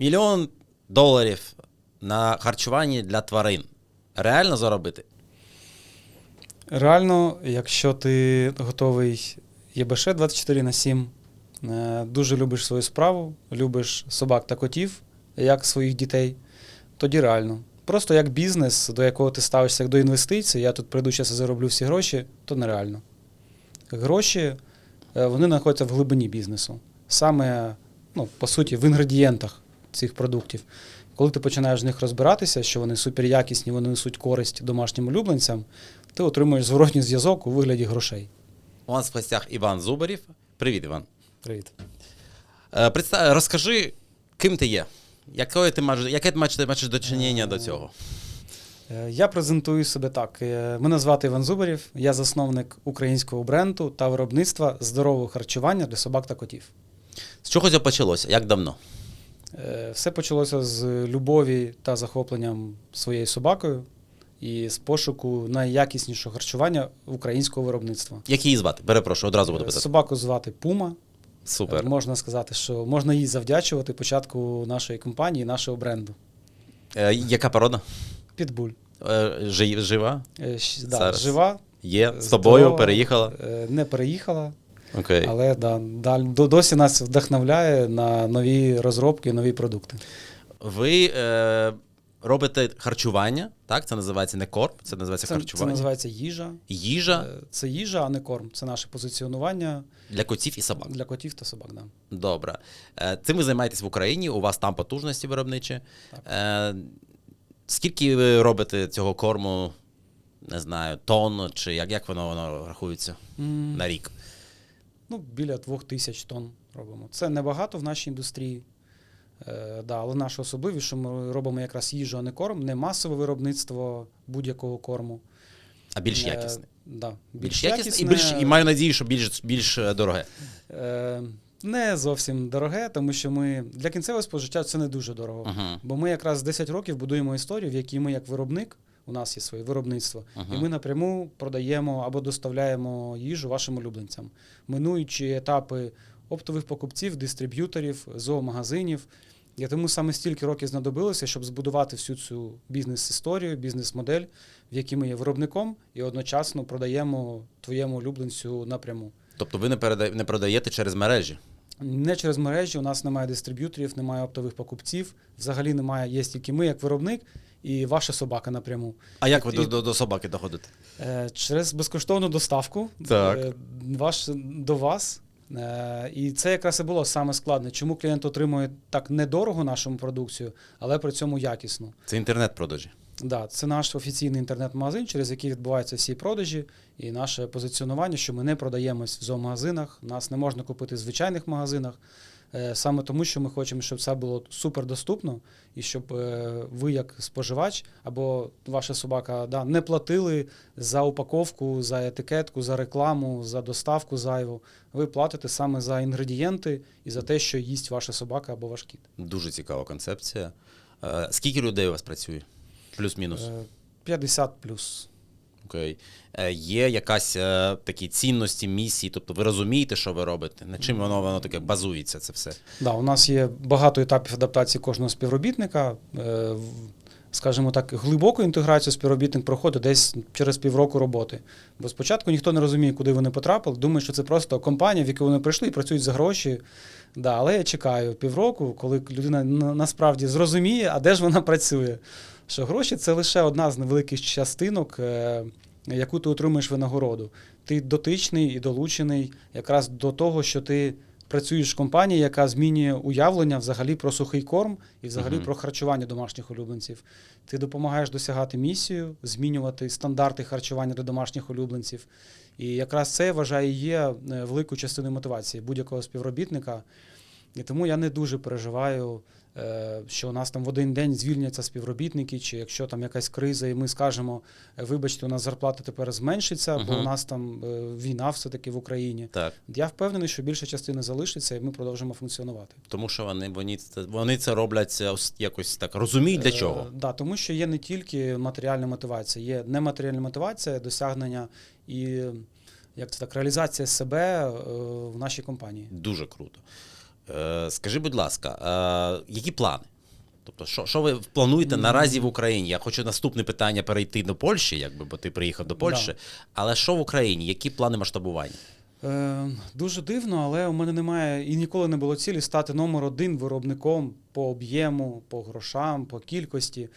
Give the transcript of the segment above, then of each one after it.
Мільйон доларів на харчуванні для тварин. Реально заробити? Реально, якщо ти готовий ЄБШ 24 на 7, е, дуже любиш свою справу, любиш собак та котів, як своїх дітей, тоді реально. Просто як бізнес, до якого ти ставишся як до інвестицій, я тут прийду зараз і зароблю всі гроші, то нереально. Гроші е, вони знаходяться в глибині бізнесу. Саме, ну, по суті, в інгредієнтах цих продуктів. Коли ти починаєш в них розбиратися, що вони суперякісні, вони несуть користь домашнім улюбленцям, ти отримуєш зворотній зв'язок у вигляді грошей. У нас в гостях Іван Зубарів. Привіт, Іван. Привіт. Е, Представ, розкажи, ким ти є? Якої ти маєш, яке ти маєш, ти маєш дочинення до цього? Е, Я презентую себе так. Е, Мене звати Іван Зубарів, я засновник українського бренду та виробництва здорового харчування для собак та котів. З чого це почалося? Як давно? Е, Все почалося з любові та захопленням своєю собакою і з пошуку найякіснішого харчування українського виробництва. Як її звати? Перепрошую, одразу буду Е, питати. Собаку звати Пума. Супер. Е, Можна сказати, що можна їй завдячувати початку нашої компанії, нашого бренду. Е, яка порода? Підбуль. Е, жи- жива? Е, Да, Зараз. жива. Є? З тобою здорова, переїхала? е, Не переїхала, Окей. але да, далі досі нас вдохновляє на нові розробки, нові продукти. Ви е, робите харчування, так? Це називається не корм, це називається Це, це називається їжа. Їжа Е, Це їжа, а не корм. Це наше позиціонування для котів і собак. для котів та собак. Да. Добре. Е, Цим ви займаєтесь в Україні, у вас там потужності виробничі. Е, Скільки ви робите цього корму, не знаю, тонн, чи як, як воно, воно рахується М, на рік? Ну, біля двох тисяч тонн робимо. Це небагато в нашій індустрії. Е, да, але наша особливість, що ми робимо якраз їжу, а не корм, не масове виробництво будь-якого корму. А більш Е. Да, Більш якісний і, більш, і маю надію, що більш, більш е, дороге. Е, не зовсім дороге, тому що ми для кінцевого спожиття це не дуже дорого. Угу. Бо ми якраз 10 років будуємо історію, в якій ми, як виробник, у нас є своє виробництво, і ми напряму продаємо або доставляємо їжу вашим улюбленцям, минуючи етапи оптових покупців, дистриб'юторів, зоомагазинів. І тому саме стільки років знадобилося, щоб збудувати всю цю бізнес-історію, бізнес-модель, в якій ми є виробником і одночасно продаємо твоєму улюбленцю напряму. Тобто ви не, переда... не продаєте через мережі. Не через мережі, у нас немає дистриб'юторів, немає оптових покупців. Взагалі немає, є тільки ми, як виробник, і ваша собака напряму. А як ви І- до, до, до собаки доходите? Е, через безкоштовну доставку Так. е, ваш, до вас. Е, і це якраз і було саме складне. Чому клієнт отримує так недорого нашу продукцію, але при цьому якісно. Це інтернет-продажі. Да, це наш офіційний інтернет-магазин, через який відбуваються всі продажі, і наше позиціонування, що ми не продаємось в зоомагазинах, нас не можна купити в звичайних магазинах. Е, Саме тому, що ми хочемо, щоб це було супер доступно, і щоб е, ви, як споживач, або ваша собака да, не платили за упаковку, за етикетку, за рекламу, за доставку зайву. Ви платите саме за інгредієнти і за те, що їсть ваша собака або ваш кіт. Дуже цікава концепція. Е, Скільки людей у вас працює? Плюс-мінус. Е, 50 плюс. Окей. Є якась е, такі цінності, місії, тобто ви розумієте, що ви робите? На чим воно воно таке базується, це все? Да, у нас є багато етапів адаптації кожного співробітника. Е, Скажімо так, глибоку інтеграцію співробітник проходить десь через півроку роботи. Бо спочатку ніхто не розуміє, куди вони потрапили, думає, що це просто компанія, в яку вони прийшли і працюють за гроші. Да, але я чекаю півроку, коли людина насправді зрозуміє, а де ж вона працює. Що гроші це лише одна з невеликих частинок, е, яку ти отримуєш винагороду. Ти дотичний і долучений якраз до того, що ти працюєш в компанії, яка змінює уявлення взагалі про сухий корм і взагалі Мгм. про харчування домашніх улюбленців. Ти допомагаєш досягати місію, змінювати стандарти харчування для домашніх улюбленців. І якраз це я вважаю є е, великою частиною мотивації будь-якого співробітника. І тому я не дуже переживаю, що у нас там в один день звільняться співробітники, чи якщо там якась криза, і ми скажемо, «Е, вибачте, у нас зарплата тепер зменшиться, бо у нас там е, війна все-таки в Україні. Так. Я впевнений, що більша частина залишиться, і ми продовжимо функціонувати. Тому що вони, вони, це- вони це роблять е, ось якось так розуміють для чого. Е, да, тому що є не тільки матеріальна мотивація, є нематеріальна мотивація, досягнення і як це так, реалізація себе е, в нашій компанії. Дуже круто. Е, скажи, будь ласка, е, які плани? Тобто, що, що ви плануєте наразі в Україні? Я хочу наступне питання перейти до Польщі, якби, бо ти приїхав до Польщі. Да. Але що в Україні? Які плани масштабування? Е, дуже дивно, але у мене немає і ніколи не було цілі стати номер один виробником по об'єму, по грошам, по кількості.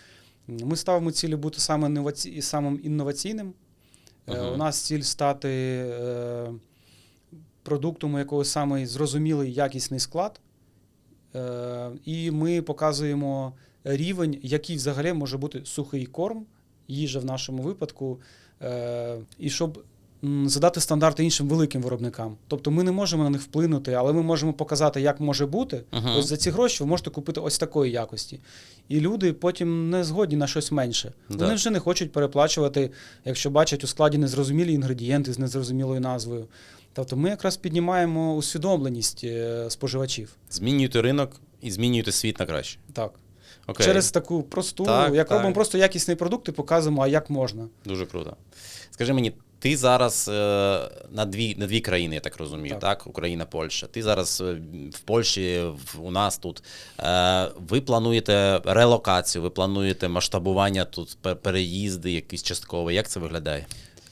Ми ставимо цілі бути саме інноваці... і самим інноваційним. Е, У нас ціль стати е, продуктом, у якого саме зрозумілий якісний склад. Е, і ми показуємо рівень, який взагалі може бути сухий корм, їжа в нашому випадку. Е, і щоб задати стандарти іншим великим виробникам. Тобто ми не можемо на них вплинути, але ми можемо показати, як може бути. Мгм. Ось за ці гроші ви можете купити ось такої якості. І люди потім не згодні на щось менше. Да. Вони вже не хочуть переплачувати, якщо бачать у складі незрозумілі інгредієнти з незрозумілою назвою. Тобто ми якраз піднімаємо усвідомленість е, споживачів. Змінюєте ринок і змінюєте світ на краще. Так. Окей. Через таку просту, Так, як так. робимо просто якісний продукт і показуємо, а як можна. Дуже круто. Скажи мені, ти зараз е, на, дві, на дві країни, я так розумію, так? Так. Україна, Польща. Ти зараз е, в Польщі, в, у нас тут. Е, ви плануєте релокацію, ви плануєте масштабування тут, переїзди якісь часткові. Як це виглядає?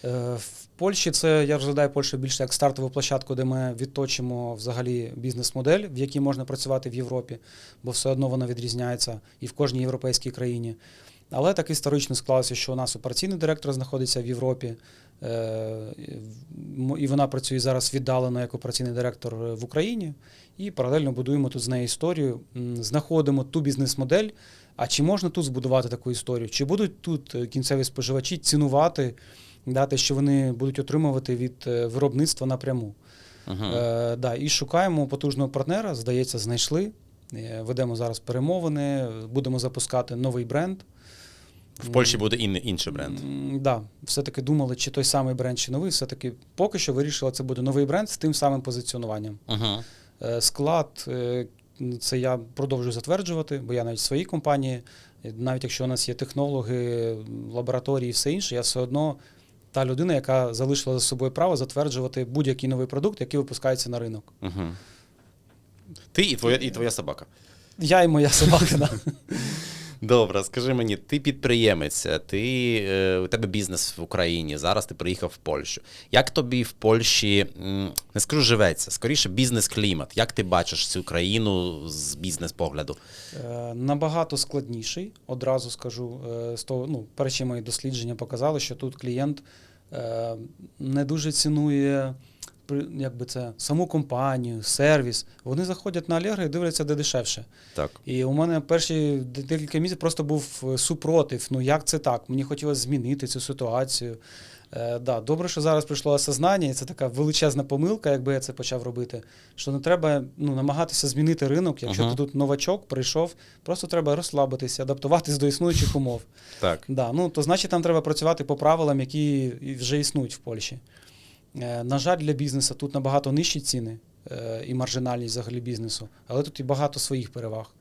Е, В Польщі це я розглядаю Польщу більше як стартову площадку, де ми відточимо взагалі бізнес-модель, в якій можна працювати в Європі, бо все одно вона відрізняється і в кожній європейській країні. Але так історично склалося, що у нас операційний директор знаходиться в Європі, і вона працює зараз віддалено як операційний директор в Україні. І паралельно будуємо тут з нею історію, знаходимо ту бізнес-модель. А чи можна тут збудувати таку історію? Чи будуть тут е, кінцеві споживачі цінувати те, що вони будуть отримувати від е, виробництва напряму? Угу. Е, да, і шукаємо потужного партнера, здається, знайшли. Е, Ведемо зараз перемовини, будемо запускати новий бренд. В Польщі буде ін, інший бренд. М, Да, все-таки думали, чи той самий бренд, чи новий. Все-таки поки що вирішили, це буде новий бренд з тим самим позиціонуванням. Угу. Е, Склад е, це я продовжую затверджувати, бо я навіть в своїй компанії, навіть якщо у нас є технологи, лабораторії і все інше, я все одно та людина, яка залишила за собою право затверджувати будь-який новий продукт, який випускається на ринок. Угу. Ти і твоя, і твоя собака. Я і моя собака. Да. Добре, скажи мені, ти підприємець, ти, е, у тебе бізнес в Україні, зараз ти приїхав в Польщу. Як тобі в Польщі, не скажу, живеться, скоріше бізнес-клімат. Як ти бачиш цю країну з бізнес-погляду? Е, Набагато складніший, одразу скажу. е, З того, ну, перші мої дослідження показали, що тут клієнт е, не дуже цінує при- як би це, саму компанію, сервіс. Вони заходять на Allegro і дивляться, де дешевше. Так. І у мене перші декілька місяців просто був е, супротив. Ну як це так? Мені хотілося змінити цю ситуацію. Е, да, добре, що зараз прийшло осознання, і це така величезна помилка, якби я це почав робити. Що не треба ну, намагатися змінити ринок. Якщо Ага. ти тут новачок прийшов, просто треба розслабитися, адаптуватись до існуючих умов. Так. Да, ну, то значить, там треба працювати по правилам, які вже існують в Польщі. Е, на жаль, для бізнесу тут набагато нижчі ціни е, і маржинальність взагалі бізнесу, але тут і багато своїх переваг.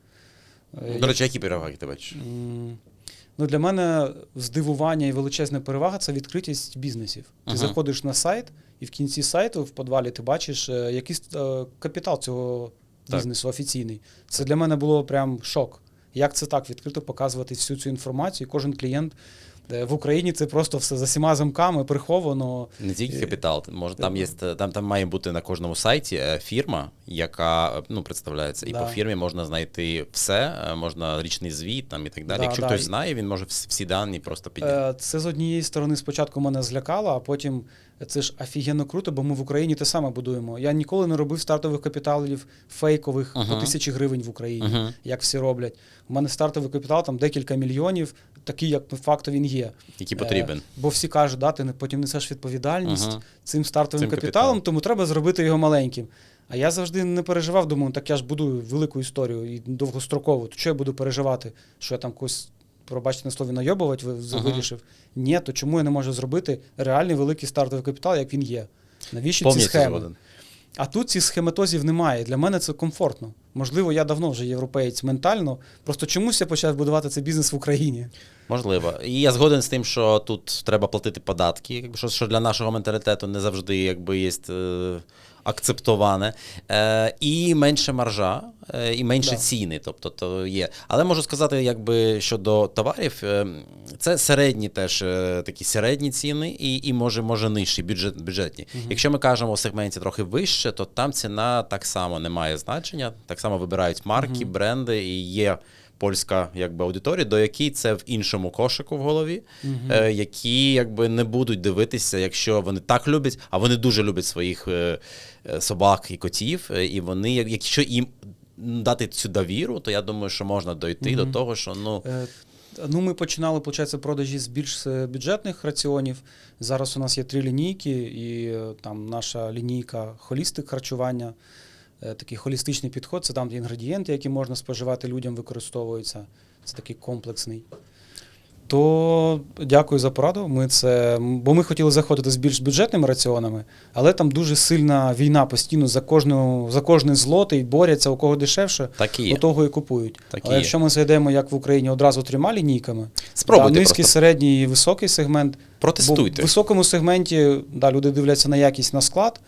Е, До речі, які переваги ти бачиш? Ну, для мене здивування і величезна перевага це відкритість бізнесів. Ти Ага. заходиш на сайт, і в кінці сайту в подвалі ти бачиш якийсь капітал цього Так. бізнесу офіційний. Це для мене було прям шок. Як це так відкрито показувати всю цю інформацію? І кожен клієнт в Україні це просто все за всіма замками приховано. Не тільки Е, капітал, може там є там, там має бути на кожному сайті е, фірма, яка е, ну представляється, і Да. по фірмі можна знайти все, е, можна річний звіт там і так далі. Да, Якщо да. хтось знає, він може всі дані просто підняти. Е, Це з однієї сторони спочатку мене злякало, а потім це ж офігенно круто, бо ми в Україні те саме будуємо. Я ніколи не робив стартових капіталів фейкових Ага. по тисячі гривень в Україні, Мгм. як всі роблять. У мене стартовий капітал там декілька мільйонів, такий, як по факту він є. Який потрібен. Е, Бо всі кажуть, да, ти не- потім несеш відповідальність Ага. цим стартовим Цим капіталом, капіталом. тому треба зробити його маленьким. А я завжди не переживав, думаю, так я ж будую велику історію і довгострокову. То що я буду переживати, що я там когось, пробачте на слові, найобувати ви- Ага. вирішив? Ні, то чому я не можу зробити реальний великий стартовий капітал, як він є? Навіщо ці Повністю схеми? згоден. А тут цих схематозів немає. Для мене це комфортно. Можливо, я давно вже європеєць ментально. Просто чомусь я почав будувати цей бізнес в Україні. Можливо. І я згоден з тим, що тут треба платити податки, що для нашого менталітету не завжди якби, є е, акцептоване. Е, і менше маржа, е, і менше Да. ціни. Тобто, то є. Але можу сказати, якби щодо товарів, е, це середні теж е, такі середні ціни, і, і може, може нижчі, бюджет, бюджетні. Якщо ми кажемо у сегменті трохи вище, то там ціна так само не має значення. Так само вибирають марки, бренди, і є польська якби, аудиторія, до якій це в іншому кошику в голові, е, які якби не будуть дивитися, якщо вони так люблять, а вони дуже люблять своїх е, е, собак і котів, е, і вони, якщо їм дати цю довіру, то я думаю, що можна дойти до того, що ну. Е, Ну, ми починали, виходить, продажі з більш е, бюджетних раціонів. Зараз у нас є три лінійки, і там наша лінійка холістик харчування, такий холістичний підход. Це там інгредієнти, які можна споживати людям, використовуються. Це такий комплексний. То дякую за пораду. Ми це, бо ми хотіли заходити з більш бюджетними раціонами, але там дуже сильна війна постійно за кожну, за кожний злотий борються, у кого дешевше, Так і у того і купують. Так Але є. якщо ми зайдемо, як в Україні, одразу трьома лінійками, Спробуйте да, низький, просто. середній і високий сегмент. Протестуйте. Бо в високому сегменті да, люди дивляться на якість на склад,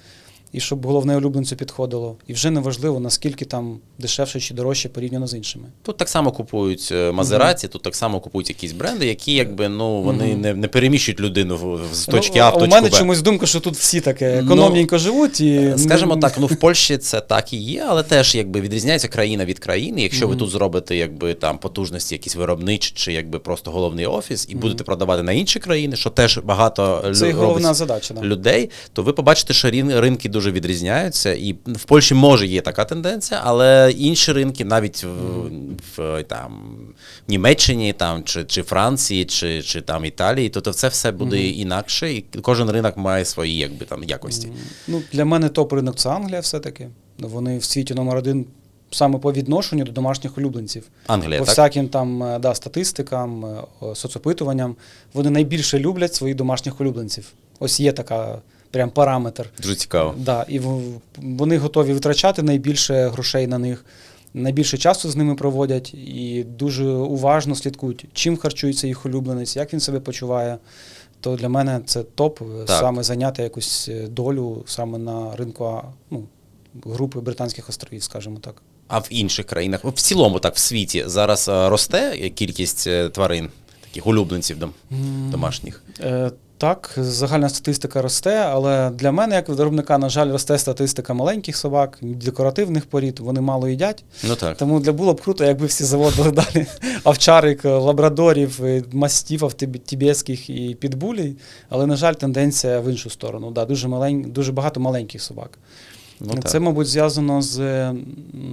і щоб головне улюбленцю підходило. І вже не важливо, наскільки там дешевше чи дорожче порівняно з іншими. Тут так само купують е, Мазераті, тут так само купують якісь бренди, які якби ну вони Мгм. не, не переміщують людину з точки Ну, А в у мене Б. чомусь думка, що тут всі таке Ну, живуть і Скажімо ну, так, ну в Польщі це так і є, але теж якби відрізняється країна від країни. Якщо ви тут зробите якби там потужності, якісь виробничі, чи якби просто головний офіс, і будете продавати на інші країни, що теж багато це лю- головна задача. Да. людей, то ви побачите, що рин- ринки дуже відрізняються. І в Польщі може є така тенденція, але інші ринки, навіть в, в там Німеччині, там чи, чи Франції, чи, чи там Італії, то, то це все буде інакше, і кожен ринок має свої якби там якості. Ну, для мене топ ринок це Англія все-таки. Вони в світі номер один саме по відношенню до домашніх улюбленців. Англія, По так? всяким там е, да, статистикам, е, соцопитуванням, вони найбільше люблять своїх домашніх улюбленців. Ось є така прям параметр. Дуже цікаво. Да, і вони готові витрачати найбільше грошей на них, найбільше часу з ними проводять і дуже уважно слідкують, чим харчується їх улюбленець, як він себе почуває. То для мене це топ е, Так. саме зайняти якусь е, долю саме на ринку ну, групи Британських островів, скажімо так. А в інших країнах, в цілому, так в світі зараз е, росте кількість тварин, таких улюбленців дом, домашніх. Е, так, загальна статистика росте, але для мене, як виробника, на жаль, росте статистика маленьких собак, декоративних порід, вони мало їдять. Ну так. Тому для було б круто, якби всі заводили далі овчарик, лабрадорів, мастів, мастіфів, тібетських і підбулій. Але, на жаль, тенденція в іншу сторону. Да, дуже, малень... дуже багато маленьких собак. Ну, Це, так. мабуть, зв'язано з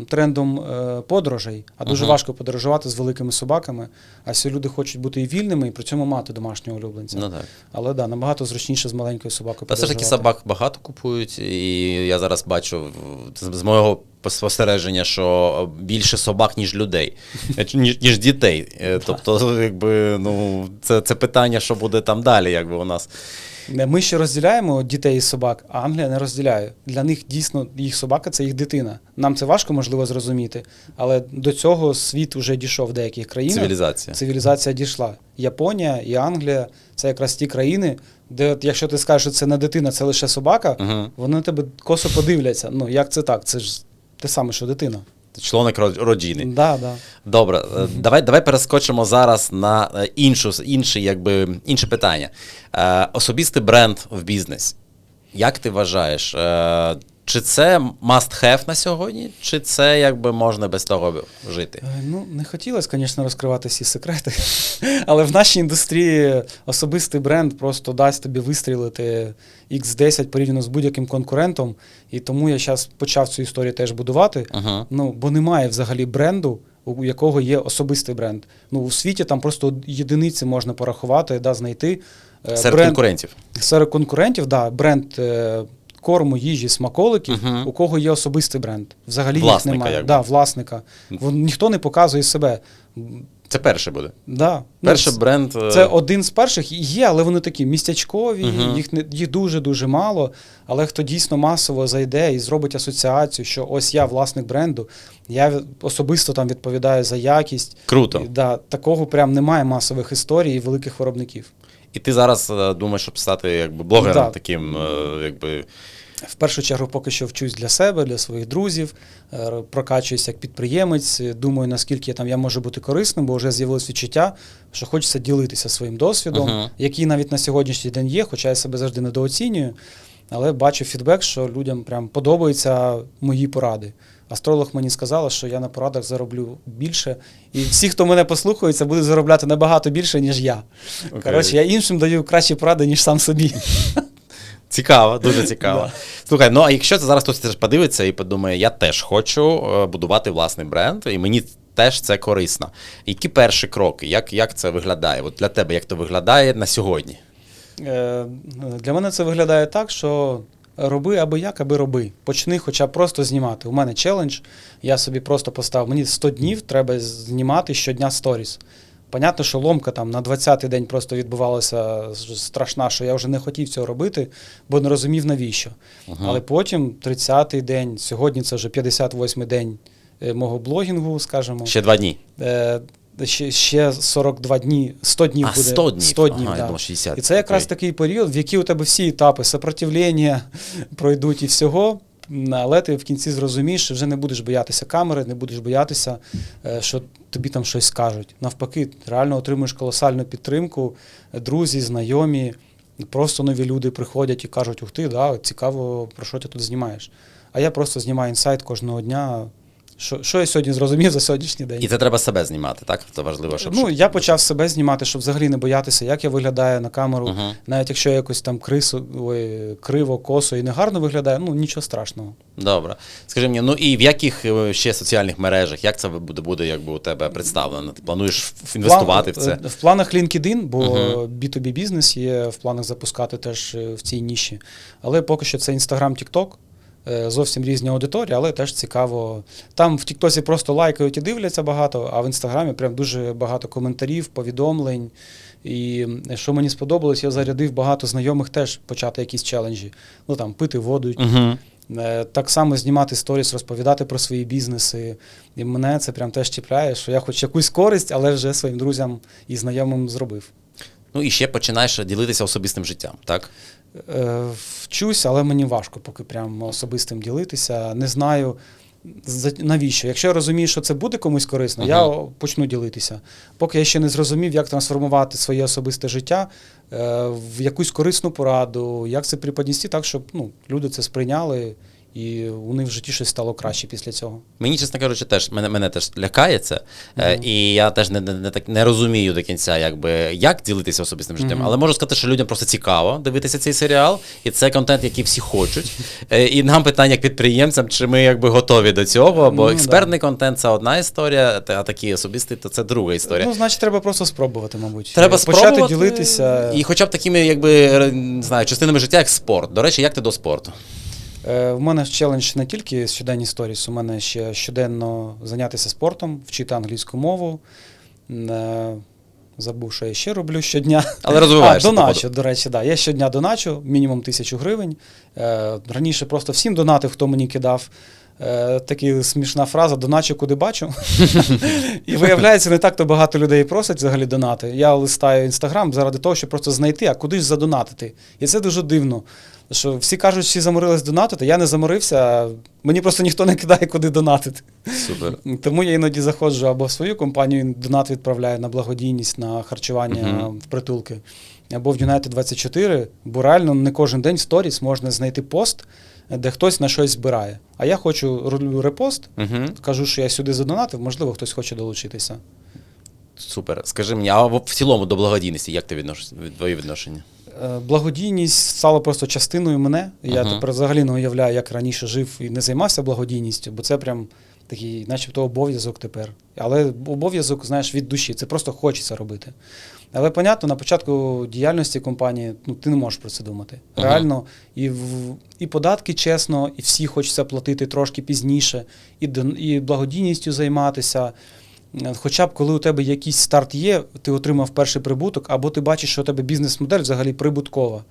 трендом е, подорожей, а дуже Ага. важко подорожувати з великими собаками. А всі люди хочуть бути і вільними, і при цьому мати домашнього улюбленця. Ну так. Але да, набагато зручніше з маленькою собакою. Та все ж таки собак багато купують, і я зараз бачу з моєго спостереження, що більше собак, ніж людей, ніж, ніж дітей. Е, Тобто, якби, ну, це, це питання, що буде там далі, якби у нас. Ми ще розділяємо дітей і собак, а Англія не розділяє. Для них дійсно їх собака це їх дитина. Нам це важко можливо зрозуміти, але до цього світ вже дійшов в деяких країнах. Цивілізація. Цивілізація дійшла. Японія і Англія це якраз ті країни, де от, якщо ти скажеш, що це не дитина, це лише собака, Угу. вони на тебе косо подивляться. Ну як це так? Це ж те саме, що дитина. Члоник ро- родини. Да, да. Добре, е, давай, давай перескочимо зараз на е, іншу, інше, якби, інше питання. Е, особистий бренд в бізнес. Як ти вважаєш, чи це must have на сьогодні, чи це якби можна без того жити? Е, Ну, не хотілося, звісно, розкривати всі секрети, але в нашій індустрії особистий бренд просто дасть тобі вистрілити X10 порівняно з будь-яким конкурентом. І тому я зараз почав цю історію теж будувати. Угу. Ну, бо немає взагалі бренду, у якого є особистий бренд. Ну, у світі там просто єдиниці можна порахувати, да, знайти. Е, Серед бренд, конкурентів. Серед конкурентів, да, бренд е, корму, їжі, смаколиків, Мгм. у кого є особистий бренд. Взагалі Власника, їх немає. якби. Да, власника. Вон, ніхто не показує себе. Це перше буде. Да. Перший ну, бренд. е, Це один з перших є, але вони такі містячкові, Мгм. їх не їх дуже дуже мало. Але хто дійсно масово зайде і зробить асоціацію, що ось я власник бренду, я особисто там відповідаю за якість. Круто. І, да, такого прям немає масових історій і великих виробників. І ти зараз е, думаєш, щоб стати якби блогером Да. таким, е, якби. В першу чергу, поки що вчусь для себе, для своїх друзів, е, прокачуюсь як підприємець. Думаю, наскільки там я можу бути корисним, бо вже з'явилось відчуття, що хочеться ділитися своїм досвідом, Мгм. який навіть на сьогоднішній день є, хоча я себе завжди недооцінюю. Але бачу фідбек, що людям прям подобаються мої поради. Астролог мені сказала, що я на порадах зароблю більше, і всі, хто мене послухаються, будуть заробляти набагато більше, ніж я. Окей. Коротше, я іншим даю кращі поради, ніж сам собі. Цікаво, дуже цікаво. Да. Слухай, ну а якщо це зараз хтось подивиться і подумає, я теж хочу е, будувати власний бренд, і мені теж це корисно. Які перші кроки? Як, як це виглядає? От для тебе як це виглядає на сьогодні? Е, Для мене це виглядає так, що роби аби як, аби роби. Почни хоча б просто знімати. У мене челендж. Я собі просто поставив. Мені 100 днів треба знімати щодня сторіс. Понятно, що ломка там на 20-й день просто відбувалася страшна, що я вже не хотів цього робити, бо не розумів навіщо. Мгм. Але потім 30-й день, сьогодні це вже 58-й день е, мого блогінгу, скажімо. Ще два дні. Е, Ще, ще 42 дні, 100 днів А, буде. 100 днів. 100 днів Ага, я думав, 60. І це якраз Окей. такий період, в який у тебе всі етапи сопротивлення пройдуть і всього. Але ти в кінці зрозумієш, що вже не будеш боятися камери, не будеш боятися, е, що тобі там щось скажуть. Навпаки, ти реально отримуєш колосальну підтримку, друзі, знайомі, просто нові люди приходять і кажуть: ух ти, да, цікаво, про що ти тут знімаєш. А я просто знімаю інсайт кожного дня. Що, що я сьогодні зрозумів за сьогоднішній день? І це треба себе знімати, так? Це важливо, щоб. Ну, я почав себе знімати, щоб взагалі не боятися, як я виглядаю на камеру. Мгм. Навіть якщо я якось там крисо, ой, криво, косо і негарно виглядаю, ну нічого страшного. Добре. Скажи мені, ну і в яких е, ще соціальних мережах, як це буде, буде якби у тебе представлено? Ти плануєш в- інвестувати в це? В планах LinkedIn, бо Мгм. B2B бізнес є в планах запускати теж е, в цій ніші. Але поки що це Instagram, TikTok. Е, Зовсім різні аудиторії, але теж цікаво. Там в Тіктосі просто лайкають і дивляться багато, а в інстаграмі прям дуже багато коментарів, повідомлень. І е, що мені сподобалось, я зарядив багато знайомих теж почати якісь челенджі. Ну там пити воду, Угу. Так само знімати сторіс, розповідати про свої бізнеси. І мене це прям теж чіпляє, що я хоч якусь користь, але вже своїм друзям і знайомим зробив. Ну і ще починаєш ділитися особистим життям, так? Е, Вчусь, але мені важко поки прям особистим ділитися. Не знаю. Навіщо? Якщо я розумію, що це буде комусь корисно, я почну ділитися. Поки я ще не зрозумів, як трансформувати своє особисте життя е, в якусь корисну пораду, як це преподнести так, щоб ну, люди це сприйняли, і у них в житті щось стало краще після цього. Мені, чесно кажучи, теж мене, мене теж лякає це. Е, Мгм. і я теж не, не, не, так, не розумію до кінця, якби, як ділитися особистим життям. Мгм. Але можу сказати, що людям просто цікаво дивитися цей серіал, і це контент, який всі хочуть. Е, і нам питання як підприємцям, чи ми якби готові до цього, бо Ну, експертний контент це одна історія, а такий особистий то це друга історія. Ну, значить, треба просто спробувати, мабуть. Треба Почати спробувати ділитися. І хоча б такими, якби, е, не знаю, частинами життя, як спорт. До речі, як ти до спорту? Е, В мене челендж не тільки щоденні сторіс, у мене ще щоденно зайнятися спортом, вчити англійську мову. Е, Забув, що я ще роблю щодня. Але розвиваєшся, А, доначу, до речі, да. Я щодня доначу, мінімум тисячу гривень. Е, раніше просто всім донатив, хто мені кидав. Е, така смішна фраза доначу, куди бачу. і виявляється, не так то багато людей просять взагалі донати. Я листаю інстаграм заради того, щоб просто знайти, а куди ж задонатити. І це дуже дивно. Що всі кажуть, що всі заморились донатити, я не заморився, мені просто ніхто не кидає, куди донатити. Супер. Тому я іноді заходжу або в свою компанію, донат відправляю на благодійність, на харчування Мгм. в притулки, або в United 24, бо реально не кожен день в сторіс можна знайти пост, де хтось на щось збирає. А я хочу роблю репост, Угу. кажу, що я сюди задонатив, можливо, хтось хоче долучитися. Супер. Скажи мені, а в цілому до благодійності, як ти віднош... твої відношення? Е, Благодійність стала просто частиною мене. Я Ага. тепер взагалі не уявляю, як раніше жив і не займався благодійністю, бо це прям такий, начебто, обов'язок тепер. Але обов'язок, знаєш, від душі. Це просто хочеться робити. Але, понятно, на початку діяльності компанії ну, ти не можеш про це думати. Ага. Реально, і, в, і податки чесно, і всі хочеться платити трошки пізніше, і, і благодійністю займатися. хоча б коли у тебе якийсь старт є, ти отримав перший прибуток, або ти бачиш, що у тебе бізнес-модель взагалі прибуткова.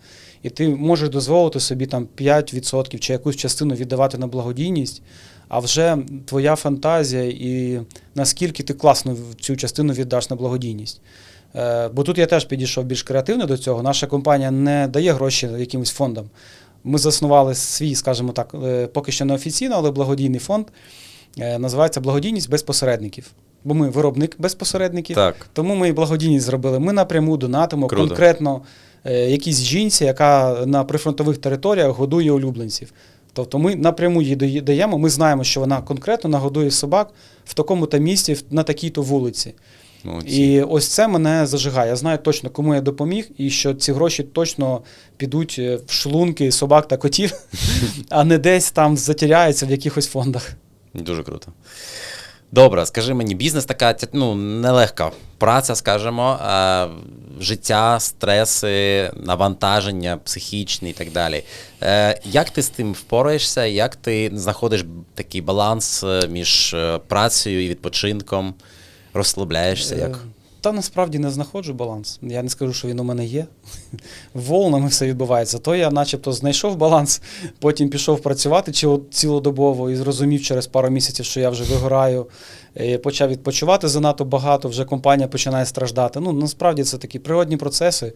І ти можеш дозволити собі там 5% чи якусь частину віддавати на благодійність, а вже твоя фантазія і наскільки ти класно цю частину віддаш на благодійність. Е, Бо тут я теж підійшов більш креативно до цього. Наша компанія не дає гроші якимось фондам. Ми заснували свій, скажімо так, е, поки що не офіційно, але благодійний фонд. Е, Називається Благодійність без посередників. Бо ми виробник без посередників. Так. Тому ми і благодійність зробили. Ми напряму донатимо Круто. конкретно якійсь жінці, яка на прифронтових територіях годує улюбленців. Тобто ми напряму їй даємо, ми знаємо, що вона конкретно нагодує собак в такому-то місці, на такій-то вулиці. Молодці. І ось це мене зажигає. Я знаю точно, кому я допоміг, і що ці гроші точно підуть е, в шлунки собак та котів, а не десь там затіряються в якихось фондах. Дуже круто. Добре, скажи мені, бізнес така ну, нелегка праця, скажімо, е, життя, стреси, навантаження психічні і так далі. Е, як ти з тим впораєшся? Як ти знаходиш такий баланс е, між е, працею і відпочинком? Розслабляєшся? Як? Е, Та насправді не знаходжу баланс. Я не скажу, що він у мене є. Волнами все відбувається. То я начебто знайшов баланс, потім пішов працювати ці- цілодобово і зрозумів через пару місяців, що я вже вигораю. І Почав відпочивати занадто багато, вже компанія починає страждати. Ну, насправді це такі природні процеси.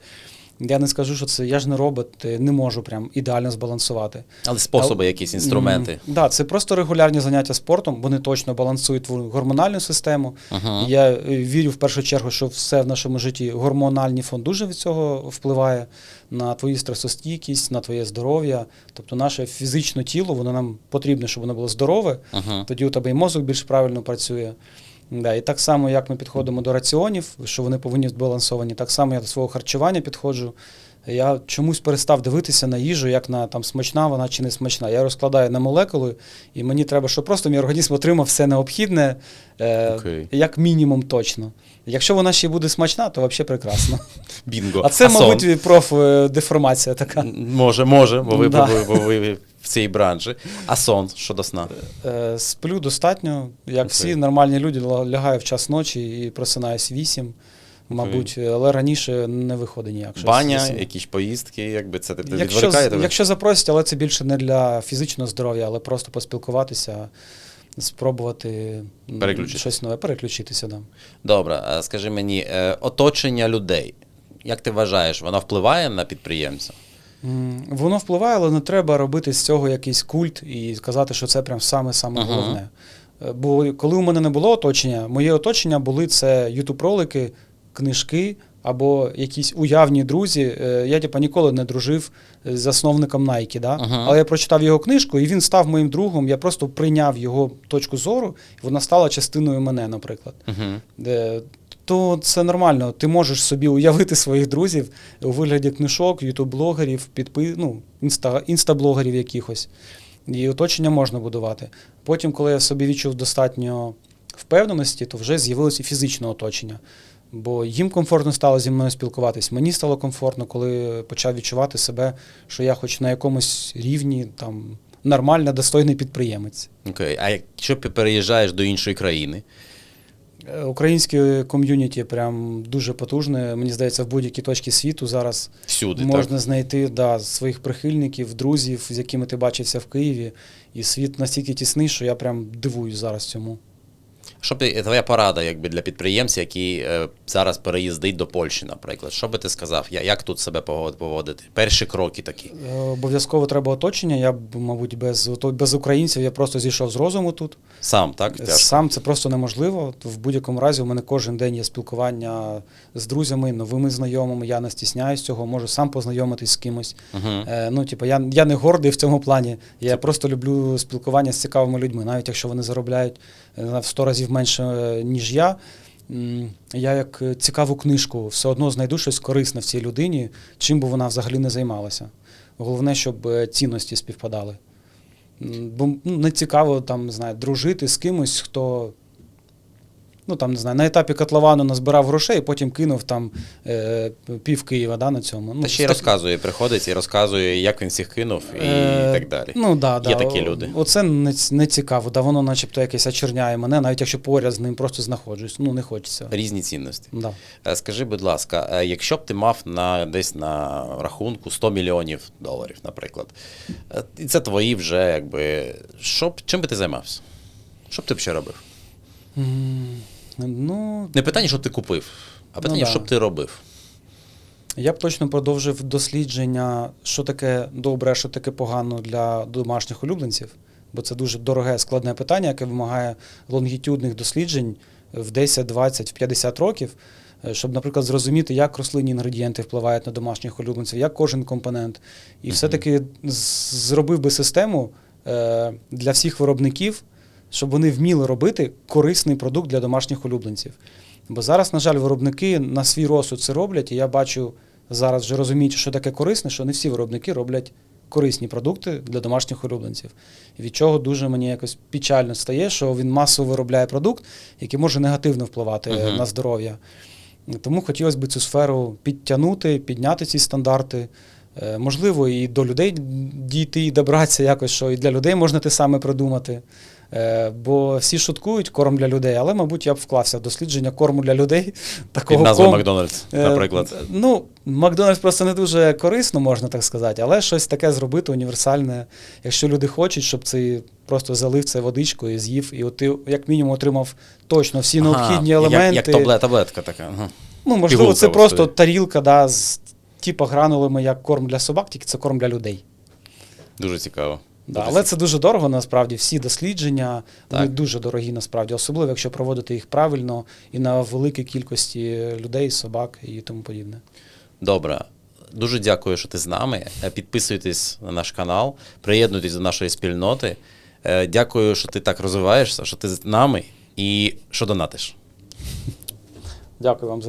Я не скажу, що це я ж не робот, не можу прям ідеально збалансувати. Але способи, якісь інструменти. Так, да, це просто регулярні заняття спортом, вони точно балансують твою гормональну систему. Ага. Я е, вірю в першу чергу, що все в нашому житті гормональний фон дуже від цього впливає на твою стресостійкість, на твоє здоров'я. Тобто наше фізичне тіло, воно нам потрібно, щоб воно було здорове. Ага. Тоді у тебе і мозок більш правильно працює. Да, і так само, як ми підходимо до раціонів, що вони повинні збалансовані, так само я до свого харчування підходжу. Я чомусь перестав дивитися на їжу, як на там смачна вона чи не смачна. Я розкладаю на молекули, і мені треба, щоб просто мій організм отримав все необхідне, е, Окей. як мінімум точно. Якщо вона ще буде смачна, то взагалі прекрасно. Бінго. А це, сон? мабуть, профдеформація така. Може, може, бо ви, Да. бо бо ви в цій бранжі. А сон щодо сна? Е, Сплю достатньо. Як Окей. всі нормальні люди, лягаю в час ночі і просинаюсь вісім. Мабуть, але раніше не виходить ніяк. щось Баня, якісь поїздки, якби це ти Якщо, відволікає тебе? якщо запросять, але це більше не для фізичного здоров'я, але просто поспілкуватися, спробувати м, Переключитися. щось нове, переключитися. Да. Добре, а скажи мені, е, оточення людей. Як ти вважаєш, воно впливає на підприємця? М, Воно впливає, але не треба робити з цього якийсь культ і сказати, що це прям саме-саме Ага. головне. Е, Бо коли у мене не було оточення, моє оточення були це ютуб-ролики, книжки або якісь уявні друзі. Е, Я типа ніколи не дружив з засновником Nike, да? Ага. але я прочитав його книжку, і він став моїм другом. Я просто прийняв його точку зору, і вона стала частиною мене, наприклад. Угу. Е, То це нормально. Ти можеш собі уявити своїх друзів у вигляді книжок, ютуб-блогерів, підпи... ну, інста... інстаблогерів якихось. І оточення можна будувати. Потім, коли я собі відчув достатньо впевненості, то вже з'явилося і фізичне оточення. Бо їм комфортно стало зі мною спілкуватись. Мені стало комфортно, коли почав відчувати себе, що я хоч на якомусь рівні там нормально, достойний підприємець. Окей. А якщо ти переїжджаєш до іншої країни? Е, Українське ком'юніті прям дуже потужне. Мені здається, в будь-якій точці світу зараз Всюди, можна так? знайти да, своїх прихильників, друзів, з якими ти бачився в Києві. І світ настільки тісний, що я прям дивуюсь зараз цьому. Що б твоя порада якби, для підприємця, який е, зараз переїздить до Польщі, наприклад. Що би ти сказав? Я- Як тут себе повод- поводити? Перші кроки такі. Е, Обов'язково треба оточення. Я б, мабуть, без, без українців я просто зійшов з розуму тут. Сам, так? Тяжко. Сам це просто неможливо. В будь-якому разі у мене кожен день є спілкування з друзями, новими знайомими. Я не стісняюсь цього, можу сам познайомитись з кимось. Угу. Е, ну, типу, я, я не гордий в цьому плані. Я просто люблю спілкування з цікавими людьми, навіть якщо вони заробляють е, в 100 разів менше, е, ніж я. Я як е, цікаву книжку все одно знайду щось корисне в цій людині, чим би вона взагалі не займалася. Головне, щоб е, цінності співпадали. Бо ну, не цікаво там, знає, дружити з кимось, хто Ну там не знаю, на етапі котловану назбирав грошей, потім кинув там е, пів Києва да, на цьому. Ну, Та ще й так- розказує, приходить і розказує, як він всіх кинув і Е, так далі. Ну, да, да. Є такі люди. Оце не, не цікаво. Да, воно начебто якесь очерняє мене, навіть якщо поряд з ним просто знаходжусь. Ну, не хочеться. Різні цінності. Да. Е, Скажи, будь ласка, е, якщо б ти мав на десь на рахунку 100 мільйонів доларів, наприклад, е, і це твої вже, якби. Що б, чим би ти займався? Що б ти б ще робив? М, Ну, Не питання, що ти купив, а питання, да. що б ти робив. Я б точно продовжив дослідження, що таке добре, а що таке погано для домашніх улюбленців, бо це дуже дороге, складне питання, яке вимагає лонгітюдних досліджень в 10, 20, в 50 років, е, щоб, наприклад, зрозуміти, як рослинні інгредієнти впливають на домашніх улюбленців, як кожен компонент. І все-таки зробив би систему е, для всіх виробників, щоб вони вміли робити корисний продукт для домашніх улюбленців. Бо зараз, на жаль, виробники на свій розсуд це роблять, і я бачу зараз вже розуміючи, що таке корисне, що не всі виробники роблять корисні продукти для домашніх улюбленців. Від чого дуже мені якось печально стає, що він масово виробляє продукт, який може негативно впливати Мгм. на здоров'я. Тому хотілося б цю сферу підтягнути, підняти ці стандарти. Е, Можливо, і до людей дійти і добратися якось, що і для людей можна те саме придумати. Е, Бо всі шуткують корм для людей, але, мабуть, я б вклався в дослідження корму для людей. Під Такого назвою ком- Макдональдс, Е, наприклад. Ну, Макдональдс просто не дуже корисно, можна так сказати, але щось таке зробити універсальне. Якщо люди хочуть, щоб цей просто залив це водичкою з'їв, і от ти, як мінімум, отримав точно всі Ага, необхідні елементи. Як, табле- таблетка така. Ага. Ну, можливо, Пігулка, це просто господи. тарілка, да, з типу гранулами, як корм для собак, тільки це корм для людей. Дуже цікаво. Да, але це дуже дорого, насправді. Всі дослідження вони дуже дорогі, насправді, особливо, якщо проводити їх правильно і на великій кількості людей, собак і тому подібне. Добре. Дуже дякую, що ти з нами. Е, Підписуйтесь на наш канал, приєднуйтесь до нашої спільноти. Е, Дякую, що ти так розвиваєшся, що ти з нами і що донатиш. Дякую вам за